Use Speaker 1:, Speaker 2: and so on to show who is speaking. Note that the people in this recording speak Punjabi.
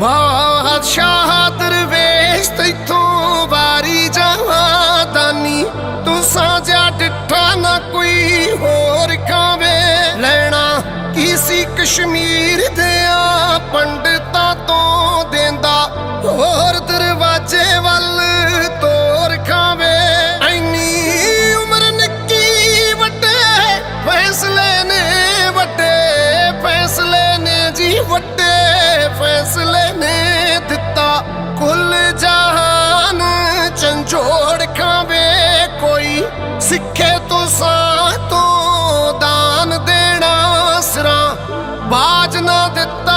Speaker 1: ਬਾਦਸ਼ਾਹ ਦਰਵੇਸ਼, ਤੈਥੋਂ ਵਾਰੀ ਜਹਾਦਾਨੀ ਤੂੰ ਸਾਜਾ ਡਿੱਠਾ ਨਾ ਕੋਈ ਹੋਰ ਖਾਵੇ। ਲੈਣਾ ਕੀ ਕਸ਼ਮੀਰ ਦੇ ਆ ਤੋਂ? ਸਿੱਖੇ ਤੁਸਾਂ ਤੋਂ ਦਾਨ ਦੇਣਾ ਸਰਾ ਬਾਜ ਨਾ ਦਿੱਤਾ